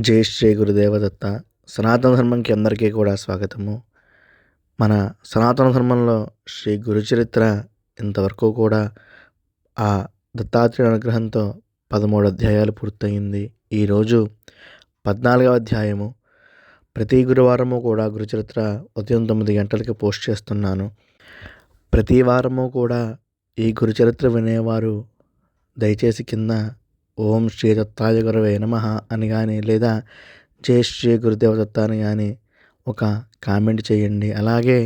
జై శ్రీ గురుదేవదత్త. సనాతన ధర్మంకి అందరికీ కూడా స్వాగతము. మన సనాతన ధర్మంలో శ్రీ గురుచరిత్ర ఇంతవరకు కూడా ఆ దత్తాత్రేయ అనుగ్రహంతో పదమూడు అధ్యాయాలు పూర్తయింది. ఈరోజు పద్నాలుగవ అధ్యాయము. ప్రతి గురువారము కూడా గురుచరిత్ర ఉదయం తొమ్మిది గంటలకి పోస్ట్ చేస్తున్నాను. ప్రతి వారము కూడా ఈ గురుచరిత్ర వినేవారు దయచేసి కింద ఓం శ్రీ దత్తాయ గురవే నమ అని కానీ లేదా జై శ్రీ గురుదేవ దత్త అని కానీ ఒక కామెంట్ చేయండి. అలాగే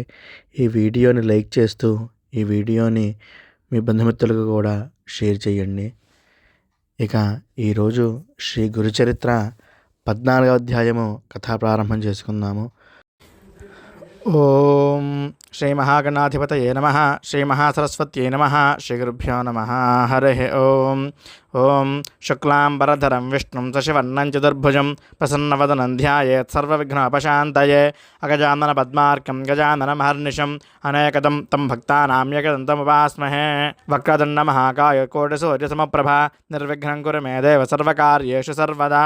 ఈ వీడియోని లైక్ చేస్తూ ఈ వీడియోని మీ బంధుమిత్రులకు కూడా షేర్ చేయండి. ఇక ఈరోజు శ్రీ గురుచరిత్ర పద్నాలుగవ అధ్యాయము కథా ప్రారంభం చేసుకుందాము. ఓం శ్రీ మహాగణాధిపతయే నమ శ్రీ మహాసరస్వత్యై నమ శ్రీగురుభ్యో నమ హరి ఓం. ఓం శుక్లాంబరధరం విష్ణుం శశివర్ణం చతుర్భుజం ప్రసన్నవదనం ధ్యాయేత్ సర్వవిఘ్నోపశాంతయే అగజానన పద్మార్కం గజాననమహర్నిశం అనేకదం తం భక్తానామ్యకదం భక్తానామ్యకదంతముపాస్మహే వక్రదండ మహాకాయ కోటి కోటిసూర్యసమప్రభా నిర్విఘ్నం కురు మే దేవ సర్వకార్యేషు సర్వదా.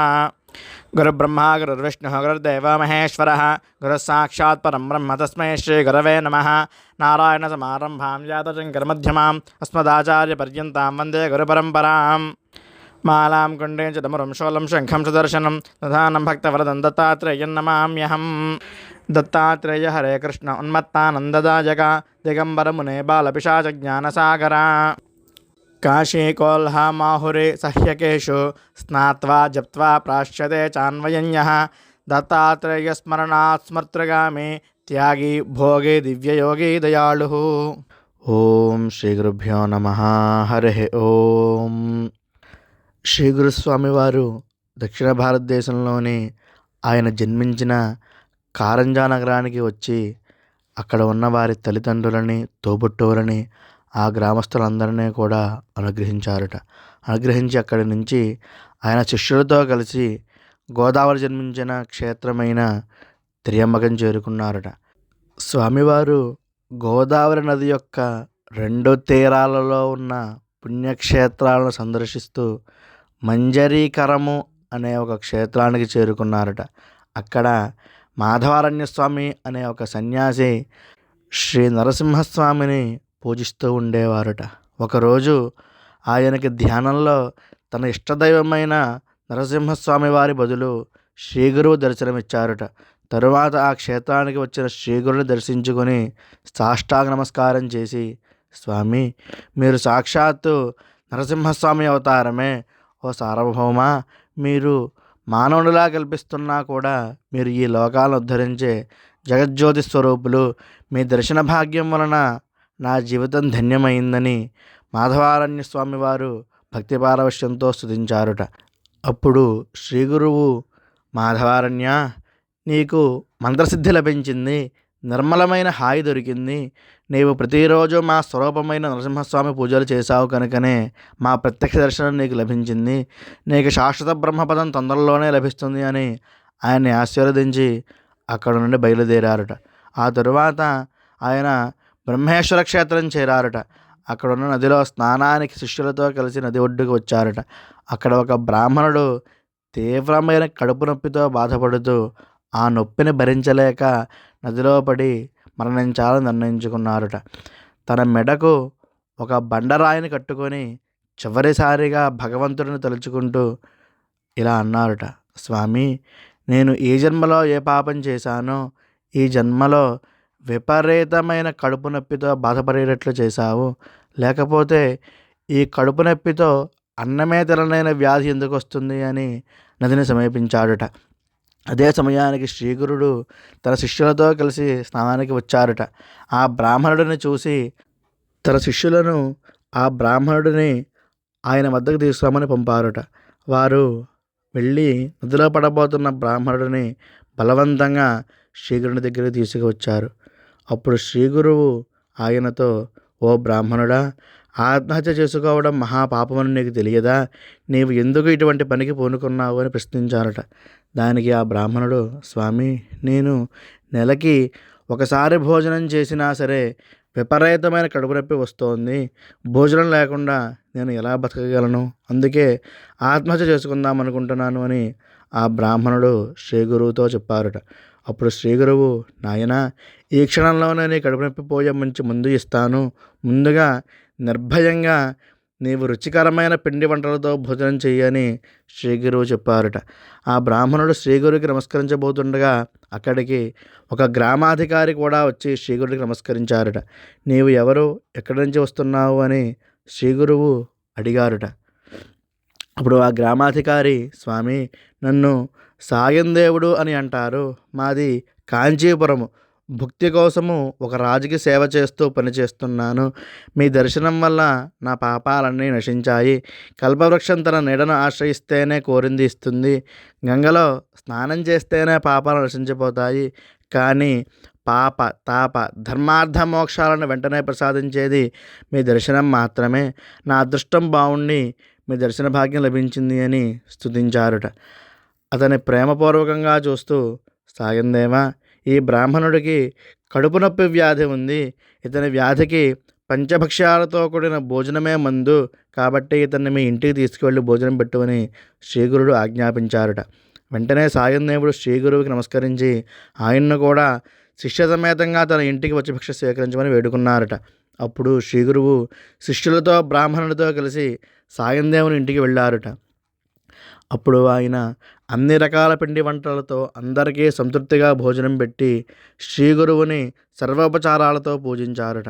గురుబ్రహ్మ గురుర్విష్ణు గురుర్దేవ మహేశ్వరः గురుः పరం బ్రహ్మ తస్మై శ్రీ గురవే నమ నారాయణ సమారంభాం యాతశంకరమధ్యమాम् అస్మదాచార్యపర్యంతాం వందే గురుపరంపరాం మాలాం కుండేం చ డమరుం శంఖం సుదర్శనం దర్శనం భక్తవరదం దత్తాత్రేయం నమామ్యహం దత్తాత్రేయ హరే కృష్ణ ఉన్మత్తానందదాయక దిగంబరమునే కాశీ కాశీకోల్హామాహురే సహ్యకేషు స్నాత్వా జప్త్వా ప్రాశ్యతే చాన్వయన్యः దత్తాత్రేయస్మరణాత్ స్మర్తృగామి త్యాగి భోగే దివ్యయోగి దయాళు ఓం శ్రీ గురుభ్యో నమ హరి ఓం శ్రీ గురుస్వామి వారు దక్షిణ భారతదేశంలోని ఆయన జన్మించిన కారంజా నగరానికి వచ్చి అక్కడ ఉన్న వారి తల్లిదండ్రులని తోబుట్టువులని ఆ గ్రామస్తులందరినీ కూడా అనుగ్రహించారట. అనుగ్రహించి అక్కడి నుంచి ఆయన శిష్యులతో కలిసి గోదావరి జన్మించిన క్షేత్రమైన త్రియంబకం చేరుకున్నారట. స్వామివారు గోదావరి నది యొక్క రెండు తీరాలలో ఉన్న పుణ్యక్షేత్రాలను సందర్శిస్తూ మంజరీకరము అనే ఒక క్షేత్రానికి చేరుకున్నారట. అక్కడ మాధవారణ్య స్వామి అనే ఒక సన్యాసి శ్రీ నరసింహస్వామిని పూజిస్తూ ఉండేవారట. ఒకరోజు ఆయనకి ధ్యానంలో తన ఇష్టదైవమైన నరసింహస్వామి వారి బదులు శ్రీగురువు దర్శనమిచ్చారట. తరువాత ఆ క్షేత్రానికి వచ్చిన శ్రీగురుని దర్శించుకొని సాష్టాంగ నమస్కారం చేసి స్వామి మీరు సాక్షాత్తు నరసింహస్వామి అవతారమే. ఓ సార్వభౌమ మీరు మానవునిలా కల్పిస్తున్నా కూడా మీరు ఈ లోకాలను ఉద్ధరించే జగజ్యోతి స్వరూపులు మీ దర్శన భాగ్యం వలన నా జీవితం ధన్యమైందని మాధవారణ్య స్వామి వారు భక్తి పారవశ్యంతో స్తుతించారుట. అప్పుడు శ్రీ గురువు మాధవారణ్య నీకు మంత్రసిద్ధి లభించింది నిర్మలమైన హాయి దొరికింది. నీవు ప్రతిరోజు మా స్వరూపమైన నరసింహస్వామి పూజలు చేశావు కనుకనే మా ప్రత్యక్ష దర్శనం నీకు లభించింది. నీకు శాశ్వత బ్రహ్మపదం తొందరలోనే లభిస్తుంది అని ఆయన్ని ఆశీర్వదించి అక్కడ నుండి బయలుదేరారట. ఆ తరువాత ఆయన బ్రహ్మేశ్వర క్షేత్రం చేరారట. అక్కడ ఉన్న నదిలో స్నానానికి శిష్యులతో కలిసి నది ఒడ్డుకు వచ్చారట. అక్కడ ఒక బ్రాహ్మణుడు తీవ్రమైన కడుపు నొప్పితో బాధపడుతూ ఆ నొప్పిని భరించలేక నదిలో పడి మరణించాలని నిర్ణయించుకున్నారట. తన మెడకు ఒక బండరాయిని కట్టుకొని చివరిసారిగా భగవంతుడిని తలుచుకుంటూ ఇలా అన్నారట. స్వామి నేను ఈ జన్మలో ఏ పాపం చేశానో ఈ జన్మలో విపరీతమైన కడుపు నొప్పితో బాధపడేటట్లు చేశావు. లేకపోతే ఈ కడుపు నొప్పితో అన్నమే తినలేని వ్యాధి ఎందుకు వస్తుంది అని నదిని సమీపించాడట. అదే సమయానికి శ్రీగురుడు తన శిష్యులతో కలిసి స్నానానికి వచ్చారట. ఆ బ్రాహ్మణుడిని చూసి తన శిష్యులను ఆ బ్రాహ్మణుడిని ఆయన వద్దకు తీసుకురామని పంపారట. వారు వెళ్ళి నదిలో పడబోతున్న బ్రాహ్మణుడిని బలవంతంగా శ్రీగురుని దగ్గరికి తీసుకువచ్చారు. అప్పుడు శ్రీగురువు ఆయనతో ఓ బ్రాహ్మణుడా ఆత్మహత్య చేసుకోవడం మహాపాపమని నీకు తెలియదా? నీవు ఎందుకు ఇటువంటి పనికి పూనుకున్నావు? అని ప్రశ్నించారట. దానికి ఆ బ్రాహ్మణుడు స్వామి నేను నెలకి ఒకసారి భోజనం చేసినా సరే విపరీతమైన కడుపు నొప్పి వస్తోంది. భోజనం లేకుండా నేను ఎలా బతకగలను? అందుకే ఆత్మహత్య చేసుకుందాం అనుకుంటున్నాను అని ఆ బ్రాహ్మణుడు శ్రీ గురువుతో చెప్పారట. అప్పుడు శ్రీగురువు నాయనా నాయన ఈ క్షణంలోనే నీ కడుపు నొప్పి పోయే మంచి ముందు ఇస్తాను. ముందుగా నిర్భయంగా నీవు రుచికరమైన పిండి వంటలతో భోజనం చేయని శ్రీ గురువు ఆ బ్రాహ్మణుడు శ్రీ గురువుకి నమస్కరించబోతుండగా అక్కడికి ఒక గ్రామాధికారి కూడా వచ్చి శ్రీ నమస్కరించారట. నీవు ఎవరు? ఎక్కడి నుంచి వస్తున్నావు? అని శ్రీ గురువు అడిగారుట. అప్పుడు ఆ గ్రామాధికారి స్వామి నన్ను సాయందేవుడు అని అంటారు. మాది కాంచీపురము. భక్తి కోసము ఒక రాజుకి సేవ చేస్తూ పనిచేస్తున్నాను మీ దర్శనం వల్ల నా పాపాలన్నీ నశించాయి. కల్పవృక్షం తన నీడను ఆశ్రయిస్తేనే కోరింది ఇస్తుంది. గంగలో స్నానం చేస్తేనే పాపాలు నశించిపోతాయి. కానీ పాప తాప ధర్మార్థ మోక్షాలను వెంటనే ప్రసాదించేది మీ దర్శనం మాత్రమే. నా అదృష్టం బాగుండి మీ దర్శన భాగ్యం లభించింది అని స్తుతించారుట. అతని ప్రేమపూర్వకంగా చూస్తూ సాగిందేమా ఈ బ్రాహ్మణుడికి కడుపు నొప్పి వ్యాధి ఉంది. ఇతని వ్యాధికి పంచభక్ష్యాలతో కూడిన భోజనమే మందు. కాబట్టి ఇతన్ని మీ ఇంటికి తీసుకువెళ్ళి భోజనం పెట్టుమని శ్రీగురుడు ఆజ్ఞాపించారట. వెంటనే సాయందేవుడు శ్రీగురువుకి నమస్కరించి ఆయన్ను కూడా శిష్య సమేతంగా తన ఇంటికి వచ్చి భిక్ష స్వీకరించమని వేడుకున్నారట. అప్పుడు శ్రీగురువు శిష్యులతో బ్రాహ్మణుడితో కలిసి సాయందేవుని ఇంటికి వెళ్ళారట. అప్పుడు ఆయన అన్ని రకాల పిండి వంటలతో అందరికీ సంతృప్తిగా భోజనం పెట్టి శ్రీ గురువుని సర్వోపచారాలతో పూజించారుట.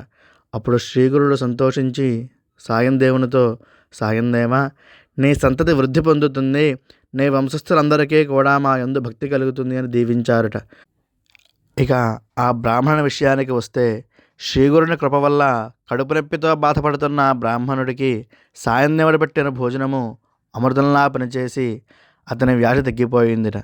అప్పుడు శ్రీగురుడు సంతోషించి సాయం దేవునితో సాయం దేవా నీ సంతతి వృద్ధి పొందుతుంది నీ వంశస్థులందరికీ కూడా మా యందు భక్తి కలుగుతుంది అని దీవించారుట. ఇక ఆ బ్రాహ్మణ విషయానికి వస్తే శ్రీగురుని కృప వల్ల కడుపు నొప్పితో బాధపడుతున్న బ్రాహ్మణుడికి సాయందేవుడు పెట్టిన భోజనము అమృతంలా పనిచేసి అతని వ్యాధి తగ్గిపోయిందిట.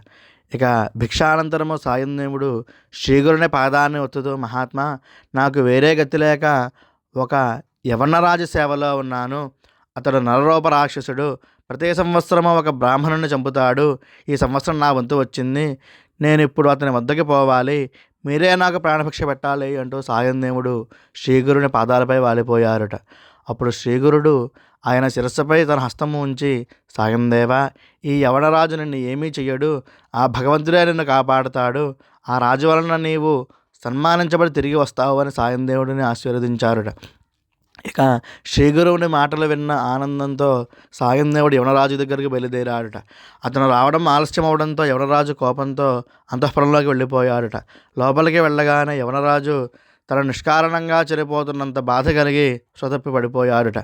ఇక భిక్షానంతరము సాయందేవుడు శ్రీగురుని పాదాన్ని ఒత్తుతూ మహాత్మా నాకు వేరే గతి లేక ఒక యవనరాజు సేవలో ఉన్నాను. అతడు నరరూప రాక్షసుడు. ప్రతి సంవత్సరము ఒక బ్రాహ్మణుని చంపుతాడు. ఈ సంవత్సరం నా వంతు వచ్చింది. నేను ఇప్పుడు అతని వద్దకి పోవాలి. మీరే నాకు ప్రాణభిక్ష పెట్టాలి అంటూ సాయందేవుడు శ్రీగురుని పాదాలపై వాలిపోయారుట. అప్పుడు శ్రీగురుడు ఆయన శిరస్సుపై తన హస్తము ఉంచి సాయందేవా ఈ యవనరాజు నిన్ను ఏమీ చెయ్యడు. ఆ భగవంతుడే నిన్ను కాపాడుతాడు. ఆ రాజు వలన నీవు సన్మానించబడి తిరిగి వస్తావు అని సాయందేవుడిని ఆశీర్వదించారుట. ఇక శ్రీగురువుని మాటలు విన్న ఆనందంతో సాయందేవుడు యవనరాజు దగ్గరికి బయలుదేరాడుట. అతను రావడం ఆలస్యం అవడంతో యవనరాజు కోపంతో అంతఃపురంలోకి వెళ్ళిపోయాడుట. లోపలికి వెళ్ళగానే యవనరాజు తన నిష్కారణంగా చనిపోతున్నంత బాధ కలిగి స్వతప్పి పడిపోయాడుట.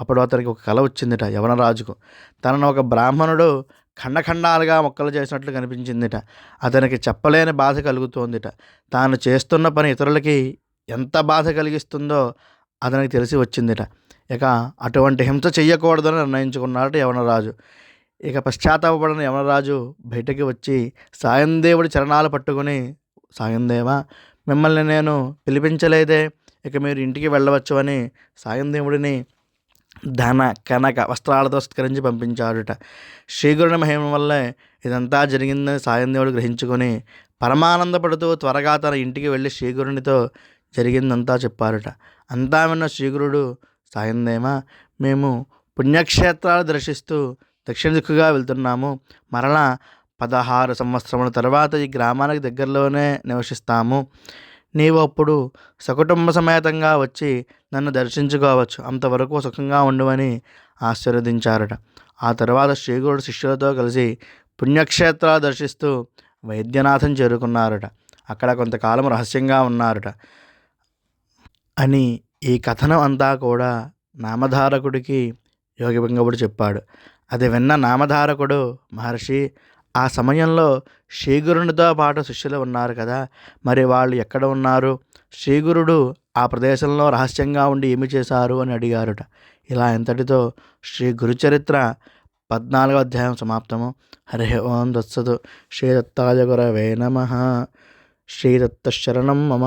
అప్పుడు అతనికి ఒక కల వచ్చిందిట యవనరాజుకు. తనను ఒక బ్రాహ్మణుడు ఖండఖండాలుగా మొక్కలు చేసినట్లు కనిపించిందిట. అతనికి చెప్పలేని బాధ కలుగుతోందిట. తాను చేస్తున్న పని ఇతరులకి ఎంత బాధ కలిగిస్తుందో అతనికి తెలిసి వచ్చిందిట. ఇక అటువంటి హింస చెయ్యకూడదని నిర్ణయించుకున్నాడట యవనరాజు. ఇక పశ్చాత్తాపడిన యవనరాజు బయటకి వచ్చి సాయందేవుడి చరణాలు పట్టుకుని సాయందేవ మిమ్మల్ని నేను పిలిపించలేదే. ఇక మీరు ఇంటికి వెళ్ళవచ్చు అని సాయం దేవుడిని ధన కనక వస్త్రాలతో సత్కరించి పంపించాడుట శ్రీగురుని మహిమ వల్లే ఇదంతా జరిగిందని సాయం దేవుడు గ్రహించుకొని పరమానందపడుతూ త్వరగా తన ఇంటికి వెళ్ళి శ్రీగురునితో జరిగిందంతా చెప్పారుట. అంతా విన్న శ్రీగురుడు సాయందేమా మేము పుణ్యక్షేత్రాలు దర్శిస్తూ దక్షిణ దిక్కుగా వెళ్తున్నాము. మరలా పదహారు సంవత్సరముల తర్వాత ఈ గ్రామానికి దగ్గరలోనే నివసిస్తాము. నీవు అప్పుడు సకుటుంబ సమేతంగా వచ్చి నన్ను దర్శించుకోవచ్చు. అంతవరకు సుఖంగా ఉండవని ఆశీర్వదించారట. ఆ తర్వాత శ్రీగురుడు శిష్యులతో కలిసి పుణ్యక్షేత్రాలు దర్శిస్తూ వైద్యనాథం చేరుకున్నారట. అక్కడ కొంతకాలం రహస్యంగా ఉన్నారట. అని ఈ కథనం అంతా కూడా నామధారకుడికి యోగిభంగవుడు చెప్పాడు. అది విన్న నామధారకుడు మహర్షి ఆ సమయంలో శ్రీగురునితో పాటు శిష్యులు ఉన్నారు కదా. మరి వాళ్ళు ఎక్కడ ఉన్నారు? శ్రీగురుడు ఆ ప్రదేశంలో రహస్యంగా ఉండి ఏమి చేశారు అని అడిగారుట. ఇలా ఎంతటితో శ్రీ గురుచరిత్ర పద్నాలుగో అధ్యాయం సమాప్తము. హరి ఓం దత్సదు శ్రీదత్తాయ గురవే నమ. శ్రీదత్త శరణం మమ.